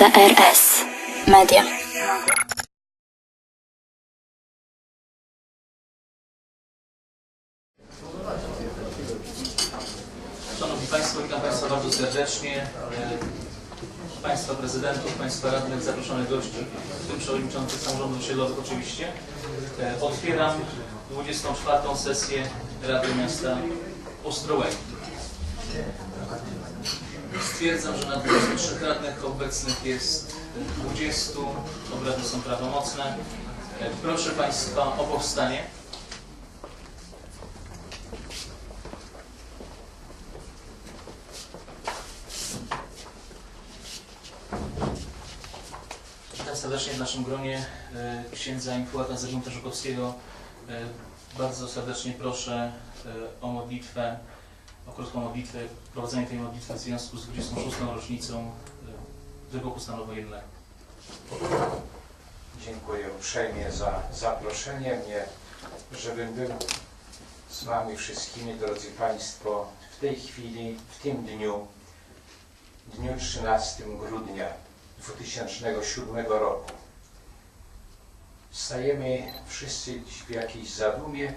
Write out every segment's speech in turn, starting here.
SRS Media. Szanowni Państwo, witam Państwa bardzo serdecznie. Państwa prezydentów, Państwa radnych, zaproszonych gości, w tym przewodniczący samorządu osiedlowych oczywiście. E, Otwieram 24. sesję Rady Miasta Ostrołęki. Stwierdzam, że na 23 radnych obecnych jest 20. Obrady są prawomocne. Proszę Państwa o powstanie. Witam serdecznie w naszym gronie e, księdza infułata Zygmunta Żukowskiego. E, Bardzo serdecznie proszę e, o modlitwę, o krótką modlitwę, prowadzenie tej modlitwy w związku z 26. rocznicą e, wybuchu stanu wojennego. Dziękuję uprzejmie za zaproszenie mnie, żebym był z Wami wszystkimi, drodzy Państwo, w tej chwili, w tym dniu, dniu 13 grudnia 2007 roku. Stajemy wszyscy w jakiejś zadumie,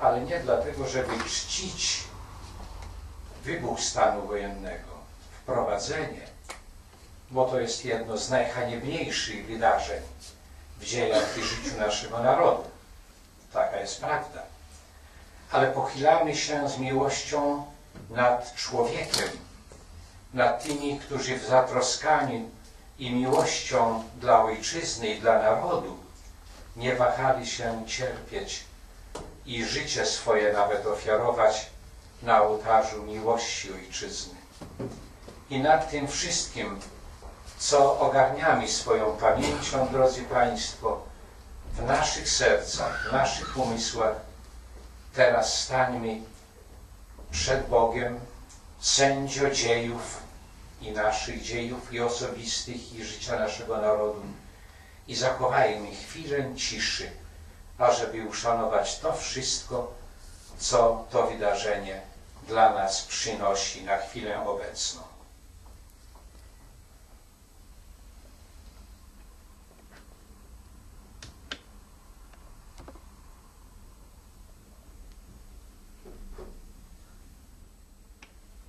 ale nie dlatego, żeby czcić wybuch stanu wojennego, wprowadzenie, bo to jest jedno z najhaniebniejszych wydarzeń w dziejach i życiu naszego narodu. Taka jest prawda. Ale pochylamy się z miłością nad człowiekiem, nad tymi, którzy w zatroskaniu i miłością dla ojczyzny i dla narodu nie wahali się cierpieć i życie swoje nawet ofiarować na ołtarzu miłości ojczyzny. I nad tym wszystkim co ogarniamy swoją pamięcią, drodzy Państwo, w naszych sercach, w naszych umysłach. Teraz stańmy przed Bogiem, sędzio dziejów i naszych dziejów, i osobistych, i życia naszego narodu. I zachowajmy chwilę ciszy, ażeby uszanować to wszystko, co to wydarzenie dla nas przynosi na chwilę obecną.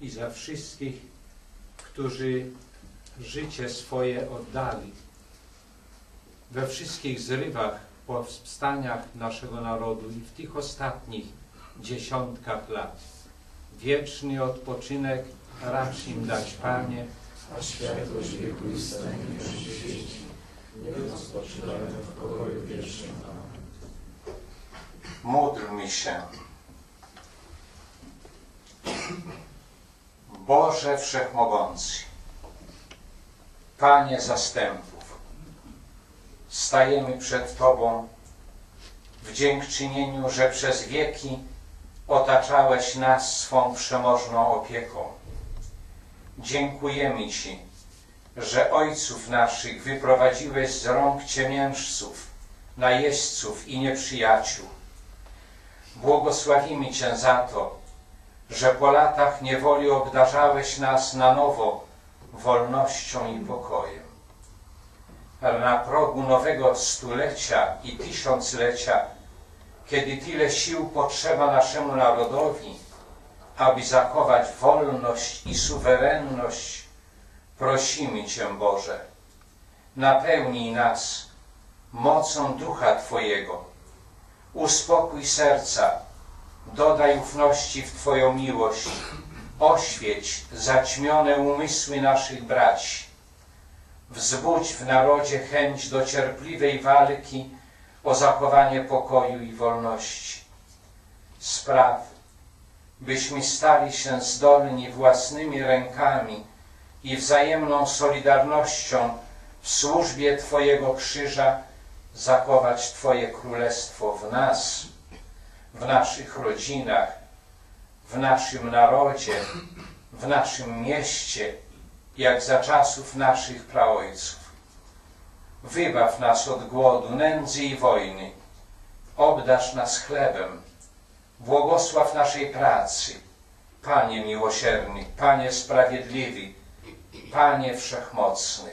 i za wszystkich, którzy życie swoje oddali we wszystkich zrywach, powstaniach naszego narodu i w tych ostatnich dziesiątkach lat. Wieczny odpoczynek racz im dać, Panie, a światłość wiekuista niech świeci. Niech rozpoczynają w pokoju wiecznym. Amen. módlmy się. Boże Wszechmogący, Panie zastępów, stajemy przed Tobą w dziękczynieniu, że przez wieki otaczałeś nas swą przemożną opieką. Dziękujemy Ci, że ojców naszych wyprowadziłeś z rąk ciemiężców, najeźdźców i nieprzyjaciół. Błogosławimy Cię za to, że po latach niewoli obdarzałeś nas na nowo wolnością i pokojem. Na progu nowego stulecia i tysiąclecia, kiedy tyle sił potrzeba naszemu narodowi, aby zachować wolność i suwerenność, prosimy Cię, Boże, napełnij nas mocą Ducha Twojego, uspokój serca, dodaj ufności w Twoją miłość, oświeć zaćmione umysły naszych braci, wzbudź w narodzie chęć do cierpliwej walki o zachowanie pokoju i wolności. Spraw, byśmy stali się zdolni własnymi rękami i wzajemną solidarnością w służbie Twojego krzyża zachować Twoje królestwo w nas, w naszych rodzinach, w naszym narodzie, w naszym mieście, jak za czasów naszych praojców. Wybaw nas od głodu, nędzy i wojny. Obdarz nas chlebem. Błogosław naszej pracy. Panie miłosierny, Panie sprawiedliwy, Panie wszechmocny.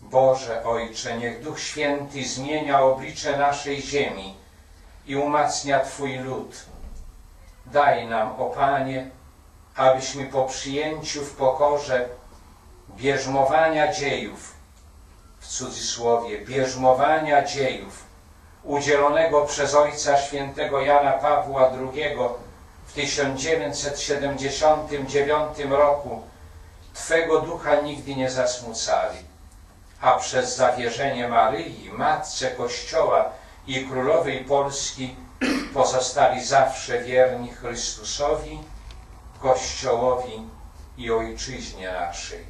Boże Ojcze, niech Duch Święty zmienia oblicze naszej ziemi i umacnia Twój lud. Daj nam, o Panie, abyśmy po przyjęciu w pokorze bierzmowania dziejów, w cudzysłowie, bierzmowania dziejów, udzielonego przez Ojca Świętego Jana Pawła II w 1979 roku, Twego ducha nigdy nie zasmucali, a przez zawierzenie Maryi, Matce Kościoła i Królowej Polski pozostali zawsze wierni Chrystusowi, Kościołowi i Ojczyźnie naszej.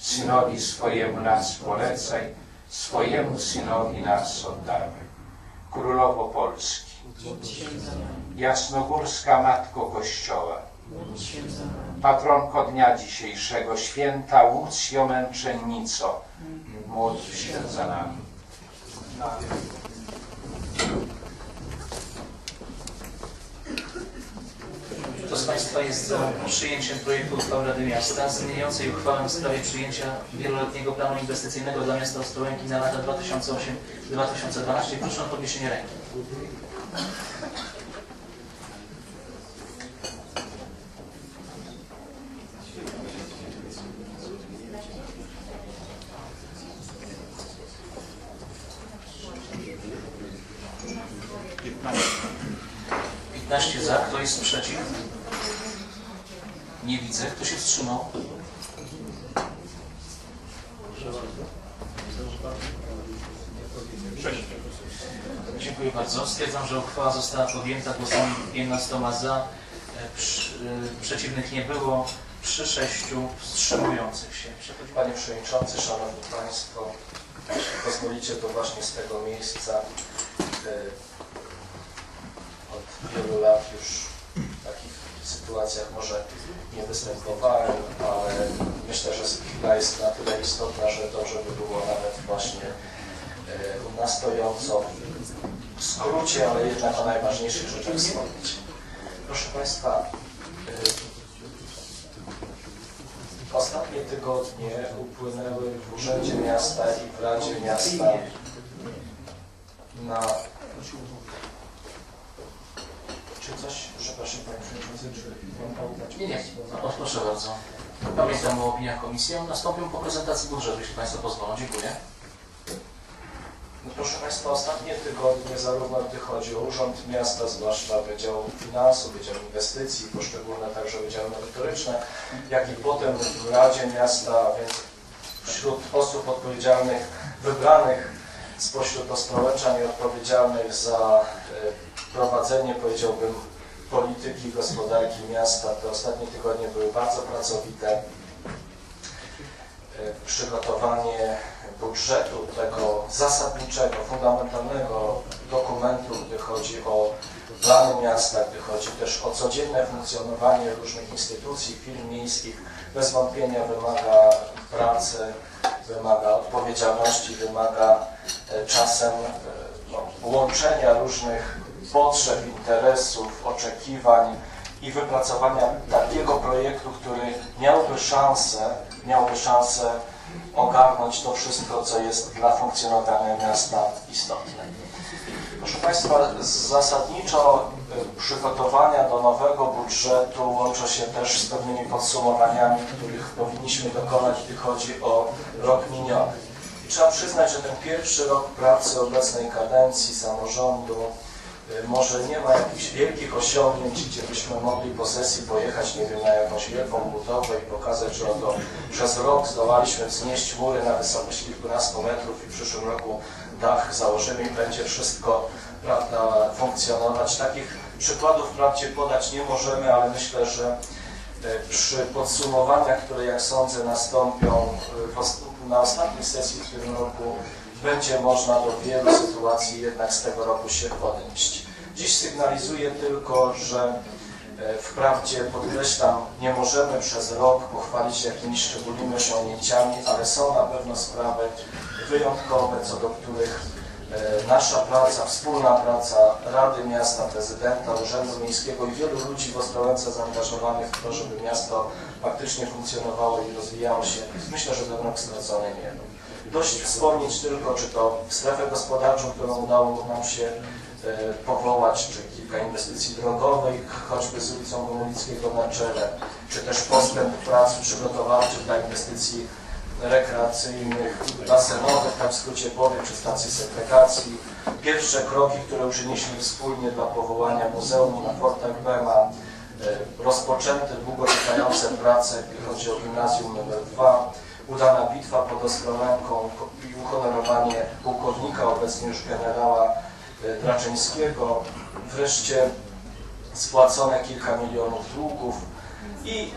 Synowi swojemu nas polecaj, swojemu Synowi nas oddawaj. Królowo Polski, Jasnogórska Matko Kościoła, patronko dnia dzisiejszego, święta Łucjo Męczennico, módl się za nami. Kto z Państwa jest za przyjęciem projektu uchwały Rady Miasta zmieniającej uchwałę w sprawie przyjęcia wieloletniego planu inwestycyjnego dla miasta Ostrołęki na lata 2008-2012? Proszę o podniesienie ręki. Piętnaście za, kto jest przeciw? Nie widzę, kto się wstrzymał? Dziękuję bardzo. Stwierdzam, że uchwała została podjęta głosami 15 za, e, przy, e, przeciwnych nie było, przy sześciu wstrzymujących się. Panie Przewodniczący, Szanowni Państwo, jeśli pozwolicie, to właśnie z tego miejsca e, od wielu lat już w takich sytuacjach może nie występowałem, ale myślę, że chwila jest na tyle istotna, że dobrze by było nawet właśnie e, na stojąco w skrócie, ale jednak o najważniejszych rzeczach wspomnieć. Proszę Państwa, e, Ostatnie tygodnie upłynęły w Urzędzie Miasta i w Radzie Miasta na... Czy coś, przepraszam Panie Przewodniczący, czy mam Panu dać Nie, nie. głos? O, proszę bardzo. Pamiętam o opiniach komisji. Nastąpią po prezentacji budżetu, jeśli Państwo pozwolą. Dziękuję. Proszę Państwa, ostatnie tygodnie, zarówno gdy chodzi o Urząd Miasta, zwłaszcza Wydział Finansów, Wydział Inwestycji, poszczególne także Wydziały Merytoryczne, jak i potem w Radzie Miasta, więc wśród osób odpowiedzialnych, wybranych spośród i odpowiedzialnych za e, prowadzenie, powiedziałbym, polityki gospodarki miasta, te ostatnie tygodnie były bardzo pracowite. E, Przygotowanie budżetu, tego zasadniczego, fundamentalnego dokumentu, gdy chodzi o plany miasta, gdy chodzi też o codzienne funkcjonowanie różnych instytucji, firm miejskich, bez wątpienia wymaga pracy, wymaga odpowiedzialności, wymaga e, czasem e, no, łączenia różnych potrzeb, interesów, oczekiwań i wypracowania takiego projektu, który miałby szansę, miałby szansę ogarnąć to wszystko, co jest dla funkcjonowania miasta istotne. Proszę Państwa, zasadniczo y, przygotowania do nowego budżetu łączą się też z pewnymi podsumowaniami, których powinniśmy dokonać, gdy chodzi o rok miniony. I trzeba przyznać, że ten pierwszy rok pracy obecnej kadencji samorządu może nie ma jakichś wielkich osiągnięć, gdzie byśmy mogli po sesji pojechać, nie wiem, na jakąś wielką budowę i pokazać, że oto przez rok zdołaliśmy wznieść mury na wysokość kilkunastu metrów i w przyszłym roku dach założymy i będzie wszystko prawda, funkcjonować. Takich przykładów wprawdzie podać nie możemy, ale myślę, że e, przy podsumowaniach, które jak sądzę nastąpią e, na ostatniej sesji w tym roku, będzie można do wielu sytuacji jednak z tego roku się odnieść. Dziś sygnalizuję tylko, że e, wprawdzie podkreślam, nie możemy przez rok pochwalić się jakimiś szczególnymi osiągnięciami, ale są na pewno sprawy wyjątkowe, co do których e, nasza praca, wspólna praca Rady Miasta, Prezydenta, Urzędu Miejskiego i wielu ludzi w Ostrołęce zaangażowanych w to, żeby miasto faktycznie funkcjonowało i rozwijało się, myślę, że ten rok stracony nie był. Dość wspomnieć tylko, czy to strefę gospodarczą, którą udało nam się e, powołać, czy kilka inwestycji drogowych, choćby z ulicą Gomulickiego na czele, czy też postęp prac przygotowawczych dla inwestycji rekreacyjnych, basenowych, tak w skrócie powiem, czy stacji segregacji. Pierwsze kroki, które uczyniliśmy wspólnie dla powołania muzeum na Fortach Bema, e, rozpoczęte długo trwające prace, jeśli chodzi o gimnazjum nr 2, udana bitwa pod Ostrołęką i uhonorowanie pułkownika, obecnie już generała e, Draczyńskiego, wreszcie spłacone kilka milionów długów i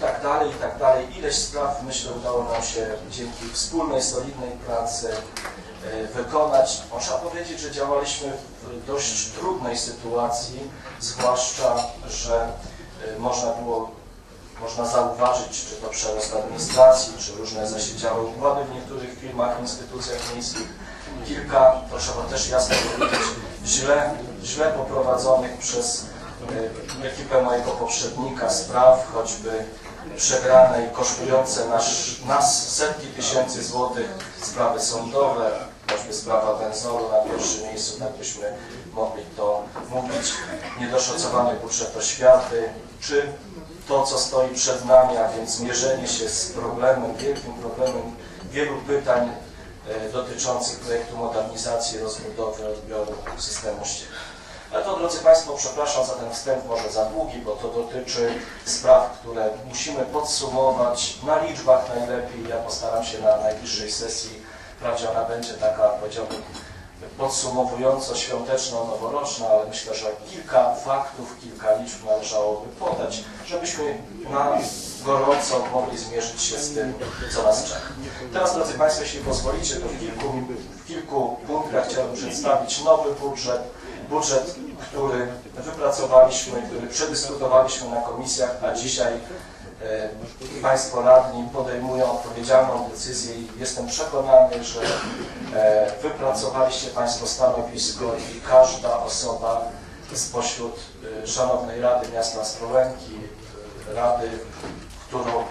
tak dalej, i tak dalej. Ileś spraw, myślę, udało nam się dzięki wspólnej, solidnej pracy e, wykonać. Można powiedzieć, że działaliśmy w dość trudnej sytuacji, zwłaszcza, że e, można było można zauważyć, czy to przerost administracji, czy różne zasiedziałe układy w niektórych firmach, instytucjach miejskich. Kilka, to trzeba też jasno powiedzieć, źle, źle poprowadzonych przez e, ekipę mojego poprzednika spraw, choćby przegrane i kosztujące nasz, nas setki tysięcy złotych sprawy sądowe, choćby sprawa benzolu na pierwszym miejscu, tak byśmy mogli to mówić, niedoszacowany budżet oświaty, czy to, co stoi przed nami, a więc mierzenie się z problemem, wielkim problemem wielu pytań e, dotyczących projektu modernizacji, rozbudowy odbioru systemu ścieków. Ale to, drodzy Państwo, przepraszam za ten wstęp, może za długi, bo to dotyczy spraw, które musimy podsumować na liczbach najlepiej. Ja postaram się na najbliższej sesji, wprawdzie ona będzie taka, powiedziałbym, podsumowująco-świąteczno-noworoczna, ale myślę, że kilka faktów, kilka liczb należałoby podać, żebyśmy na gorąco mogli zmierzyć się z tym, co nas czeka. Teraz, drodzy Państwo, jeśli pozwolicie, to w kilku, w kilku punktach chciałbym przedstawić nowy budżet, budżet, który wypracowaliśmy, który przedyskutowaliśmy na komisjach, a dzisiaj e, Państwo radni podejmują odpowiedzialną decyzję i jestem przekonany, że wypracowaliście Państwo stanowisko i każda osoba spośród e, Szanownej Rady Miasta Ostrołęki, Rady, którą,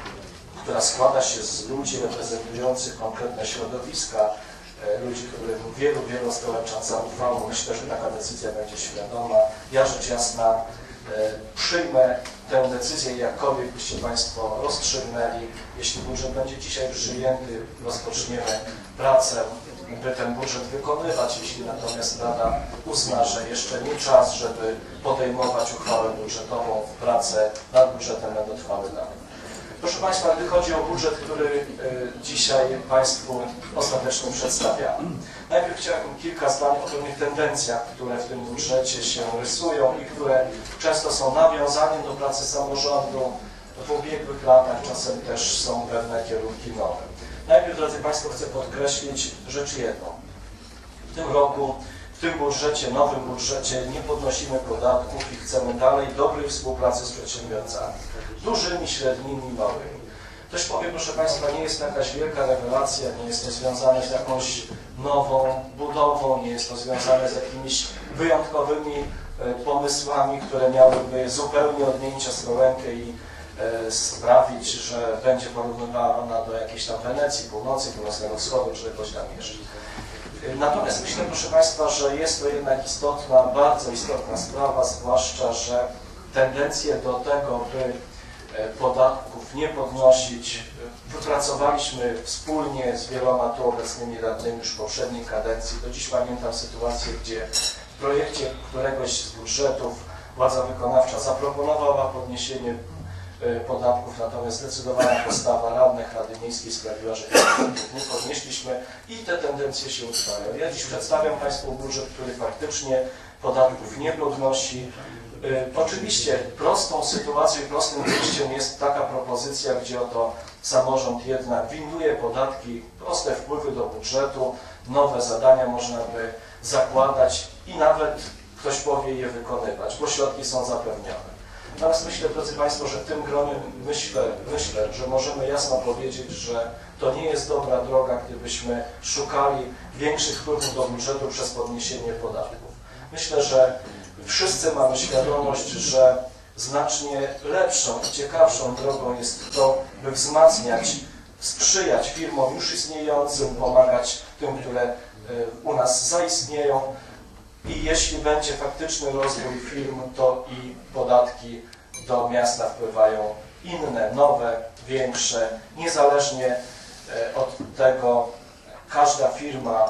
która składa się z ludzi reprezentujących konkretne środowiska, e, ludzi, którym wielu, wielu Ostrołęczan zaufało. Myślę, że taka decyzja będzie świadoma. Ja rzecz jasna e, przyjmę tę decyzję, jakkolwiek byście Państwo rozstrzygnęli. Jeśli budżet będzie dzisiaj przyjęty, rozpoczniemy pracę, by ten budżet wykonywać. Jeśli natomiast Rada uzna, że jeszcze nie czas, żeby podejmować uchwałę budżetową, pracę nad budżetem będą trwały dalej. Proszę Państwa, gdy chodzi o budżet, który y, dzisiaj Państwu ostatecznie przedstawiamy. Najpierw chciałbym kilka zdań o pewnych tendencjach, które w tym budżecie się rysują i które często są nawiązaniem do pracy samorządu w ubiegłych latach, czasem też są pewne kierunki nowe. Najpierw, drodzy Państwo, chcę podkreślić rzecz jedną. W tym roku, w tym budżecie, nowym budżecie nie podnosimy podatków i chcemy dalej dobrej współpracy z przedsiębiorcami. Dużymi, średnimi, małymi. Ktoś powie, proszę Państwa, nie jest to jakaś wielka rewelacja, nie jest to związane z jakąś nową budową, nie jest to związane z jakimiś wyjątkowymi e, pomysłami, które miałyby zupełnie odmienić Ostrołękę i e, sprawić, że będzie porównywana do jakiejś tam Wenecji, północy, północnego wschodu, czy czegoś tam jeszcze. Natomiast myślę, proszę Państwa, że jest to jednak istotna, bardzo istotna sprawa, zwłaszcza, że tendencje do tego, by e, podatków nie podnosić, e, wypracowaliśmy wspólnie z wieloma tu obecnymi radnymi już w poprzedniej kadencji. Do dziś pamiętam sytuację, gdzie w projekcie któregoś z budżetów władza wykonawcza zaproponowała podniesienie podatków, natomiast zdecydowana postawa radnych Rady Miejskiej sprawiła, że tych nie podnieśliśmy i te tendencje się utrwają. Ja dziś przedstawiam Państwu budżet, który faktycznie podatków nie podnosi. Y, Oczywiście prostą sytuacją i prostym wyjściem jest taka propozycja, gdzie oto samorząd jednak winduje podatki, proste wpływy do budżetu, nowe zadania można by zakładać i nawet ktoś powie je wykonywać, bo środki są zapewnione. Natomiast myślę, drodzy Państwo, że tym gronie myślę, myślę, że możemy jasno powiedzieć, że to nie jest dobra droga, gdybyśmy szukali większych wpływów do budżetu przez podniesienie podatków. Myślę, że wszyscy mamy świadomość, że znacznie lepszą i ciekawszą drogą jest to, by wzmacniać, sprzyjać firmom już istniejącym, pomagać tym, które y, u nas zaistnieją i jeśli będzie faktyczny rozwój firm, to i podatki do miasta wpływają inne, nowe, większe, niezależnie e, od tego każda firma,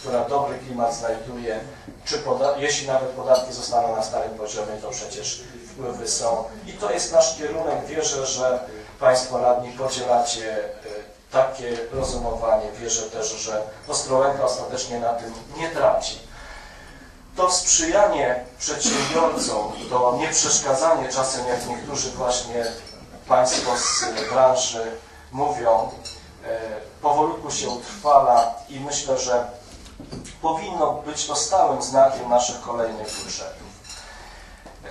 która dobry klimat znajduje, czy jeśli nawet podatki zostaną na starym poziomie, to przecież wpływy są. I to jest nasz kierunek. Wierzę, że Państwo radni podzielacie e, takie rozumowanie. Wierzę też, że Ostrołęka ostatecznie na tym nie traci to sprzyjanie przedsiębiorcom, to nieprzeszkadzanie czasem, jak niektórzy właśnie Państwo z branży mówią, e, powolutku się utrwala i myślę, że powinno być to stałym znakiem naszych kolejnych budżetów. E,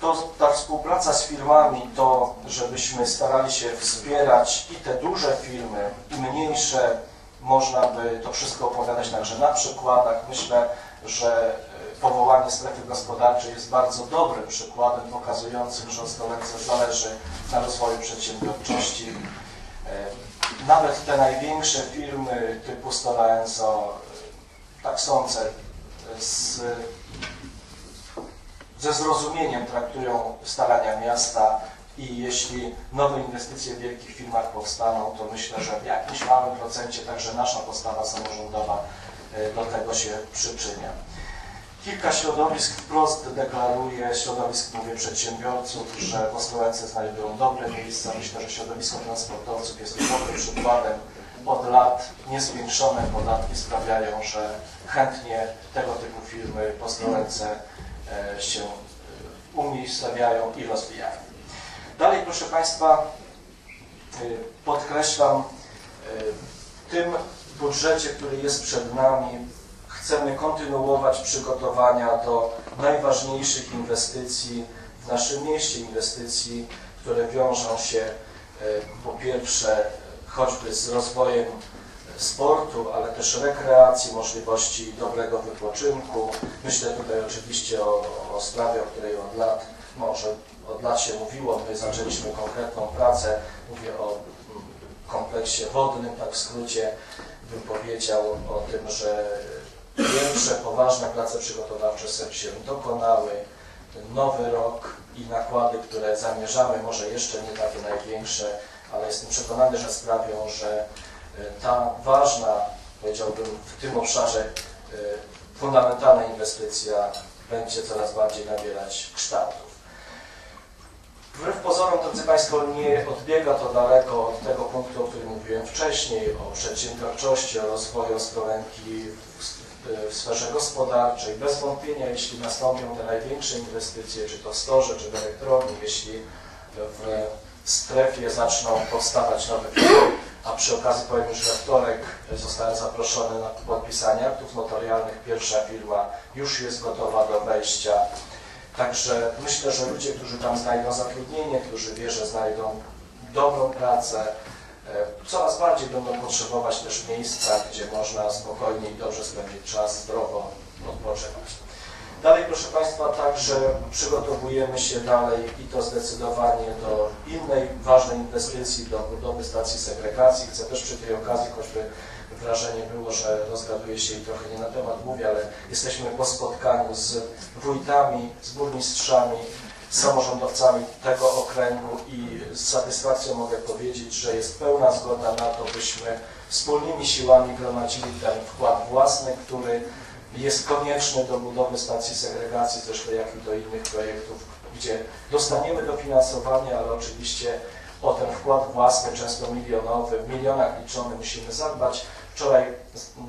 To ta współpraca z firmami, to żebyśmy starali się wspierać i te duże firmy, i mniejsze, można by to wszystko opowiadać także na przykładach. Myślę, że e, powołanie strefy gospodarczej jest bardzo dobrym przykładem pokazującym, że Ostrołęce zależy na rozwoju przedsiębiorczości. E, Nawet te największe firmy typu Stora Enso, e, tak sądzę, e, z, ze zrozumieniem traktują starania miasta i jeśli nowe inwestycje w wielkich firmach powstaną, to myślę, że w jakimś małym procencie także nasza postawa samorządowa do tego się przyczynia. Kilka środowisk wprost deklaruje, środowisk mówię przedsiębiorców, że w Ostrołęce znajdują dobre miejsca. Myślę, że środowisko transportowców jest dobrym przykładem. Od lat niezwiększone podatki sprawiają, że chętnie tego typu firmy w Ostrołęce e, się e, umiejscowiają i rozwijają. Dalej, proszę Państwa, y, podkreślam, y, tym budżecie, który jest przed nami, chcemy kontynuować przygotowania do najważniejszych inwestycji w naszym mieście, inwestycji, które wiążą się y, po pierwsze choćby z rozwojem sportu, ale też rekreacji, możliwości dobrego wypoczynku. Myślę tutaj oczywiście o, o sprawie, o której od lat, może od lat się mówiło, my zaczęliśmy konkretną pracę, mówię o mm, kompleksie wodnym, tak w skrócie bym powiedział o tym, że pierwsze poważne prace przygotowawcze się dokonały, ten nowy rok i nakłady, które zamierzamy, może jeszcze nie takie największe, ale jestem przekonany, że sprawią, że y, ta ważna, powiedziałbym w tym obszarze y, fundamentalna inwestycja będzie coraz bardziej nabierać kształtów. Pozorom, drodzy Państwo, nie odbiega to daleko od tego punktu, o którym mówiłem wcześniej, o przedsiębiorczości, o rozwoju w, w sferze gospodarczej. Bez wątpienia, jeśli nastąpią te największe inwestycje, czy to w storze, czy w elektrowni, jeśli w strefie zaczną powstawać nowe firmy, a przy okazji powiem, że we wtorek zostałem zaproszony na podpisanie aktów notarialnych. Pierwsza firma już jest gotowa do wejścia. Także myślę, że ludzie, którzy tam znajdą zatrudnienie, którzy wierzę znajdą dobrą pracę, e, coraz bardziej będą potrzebować też miejsca, gdzie można spokojnie i dobrze spędzić czas, zdrowo odpoczywać. Dalej, proszę Państwa, także przygotowujemy się dalej i to zdecydowanie do innej ważnej inwestycji, do budowy stacji segregacji. Chcę też przy tej okazji, choćby wrażenie było, że rozgaduję się i trochę nie na temat mówię, ale jesteśmy po spotkaniu z wójtami, z burmistrzami, samorządowcami tego okręgu i z satysfakcją mogę powiedzieć, że jest pełna zgoda na to, byśmy wspólnymi siłami gromadzili ten wkład własny, który jest konieczny do budowy stacji segregacji, zresztą jak i do innych projektów, gdzie dostaniemy dofinansowanie, ale oczywiście o ten wkład własny, często milionowy, w milionach liczony musimy zadbać. Wczoraj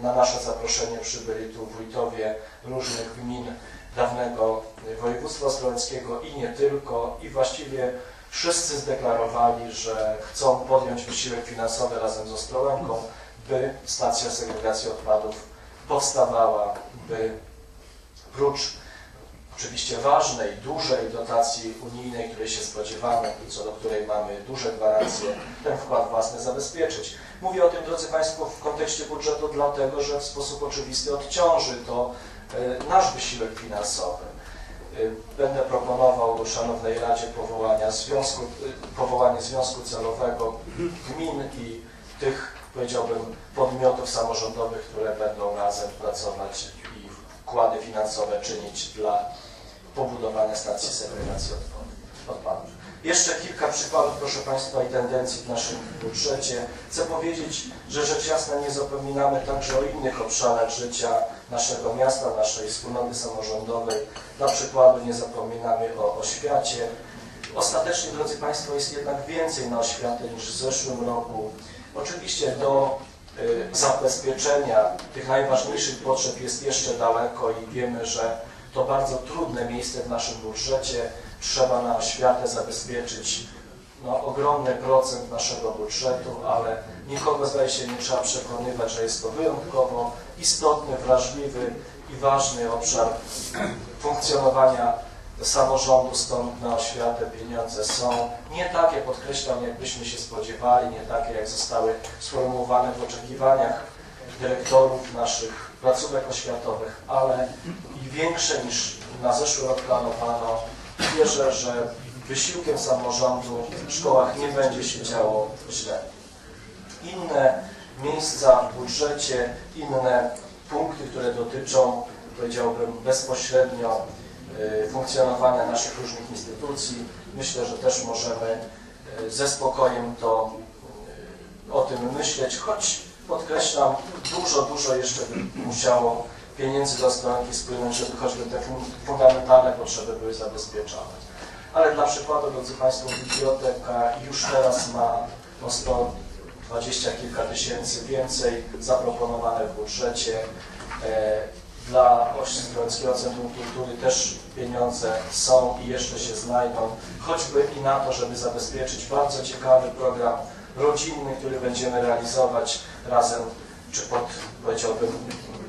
na nasze zaproszenie przybyli tu wójtowie różnych gmin dawnego województwa ostrołęckiego i nie tylko. I właściwie wszyscy zdeklarowali, że chcą podjąć wysiłek finansowy razem z Ostrołęką, by stacja segregacji odpadów powstawała, by prócz oczywiście ważnej, dużej dotacji unijnej, której się spodziewamy i co do której mamy duże gwarancje, ten wkład własny zabezpieczyć. Mówię o tym, drodzy Państwo, w kontekście budżetu, dlatego że w sposób oczywisty odciąży to e, nasz wysiłek finansowy. E, Będę proponował Szanownej Radzie powołania związku, e, powołanie związku celowego gmin i tych, powiedziałbym, podmiotów samorządowych, które będą razem pracować i wkłady finansowe czynić dla pobudowania stacji segregacji odpadów-. Jeszcze kilka przykładów, proszę Państwa, i tendencji w naszym budżecie. Chcę powiedzieć, że rzecz jasna nie zapominamy także o innych obszarach życia naszego miasta, naszej wspólnoty samorządowej. Dla przykładu nie zapominamy o oświacie. Ostatecznie, drodzy Państwo, jest jednak więcej na oświatę niż w zeszłym roku. Oczywiście do y, zabezpieczenia tych najważniejszych potrzeb jest jeszcze daleko i wiemy, że to bardzo trudne miejsce w naszym budżecie. Trzeba na oświatę zabezpieczyć no, ogromny procent naszego budżetu, ale nikogo zdaje się nie trzeba przekonywać, że jest to wyjątkowo istotny, wrażliwy i ważny obszar funkcjonowania samorządu, stąd na oświatę pieniądze są nie takie, podkreślam, jakbyśmy się spodziewali, nie takie, jak zostały sformułowane w oczekiwaniach dyrektorów naszych placówek oświatowych, ale i większe niż na zeszły rok planowano. Wierzę, że wysiłkiem samorządu w szkołach nie będzie się działo źle. Inne miejsca w budżecie, inne punkty, które dotyczą, powiedziałbym, bezpośrednio y, funkcjonowania naszych różnych instytucji. Myślę, że też możemy y, ze spokojem to y, o tym myśleć, choć podkreślam, dużo, dużo jeszcze by musiało pieniędzy do stronki spłynąć, żeby choćby te fun- fundamentalne potrzeby były zabezpieczone. Ale dla przykładu, drodzy Państwo, biblioteka już teraz ma o 120 kilka tysięcy więcej zaproponowane w budżecie. E, Dla Ośrodkowego Centrum Kultury też pieniądze są i jeszcze się znajdą, choćby i na to, żeby zabezpieczyć bardzo ciekawy program rodzinny, który będziemy realizować razem, czy pod, powiedziałbym,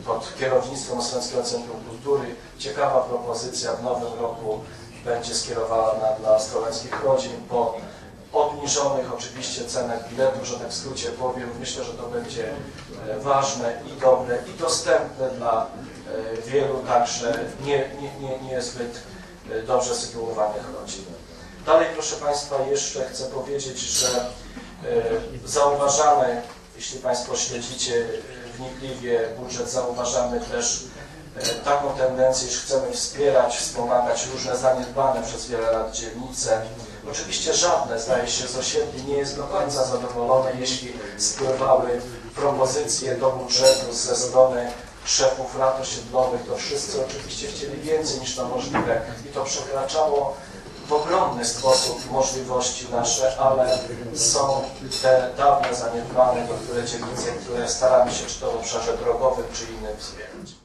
pod kierownictwem Ostrowskiego Centrum Kultury. Ciekawa propozycja w nowym roku będzie skierowana dla ostrołęckich rodzin po obniżonych oczywiście cenach biletów, że tak w skrócie powiem. Myślę, że to będzie e, ważne i dobre i dostępne dla e, wielu także nie, nie, nie, niezbyt e, dobrze sytuowanych rodzin. Dalej, proszę Państwa, jeszcze chcę powiedzieć, że zauważamy, jeśli Państwo śledzicie e, wnikliwie budżet, zauważamy też e, taką tendencję, iż chcemy wspierać, wspomagać różne zaniedbane przez wiele lat dzielnice. Oczywiście żadne, zdaje się, z osiedli nie jest do końca zadowolone, jeśli spływały propozycje do budżetu ze strony szefów lat osiedlowych, to wszyscy oczywiście chcieli więcej niż to możliwe i to przekraczało ogromny sposób możliwości nasze, ale są te dawne zaniedbane niektóre dzielnice, które staramy się czy to w obszarze drogowym, czy innym wspierać.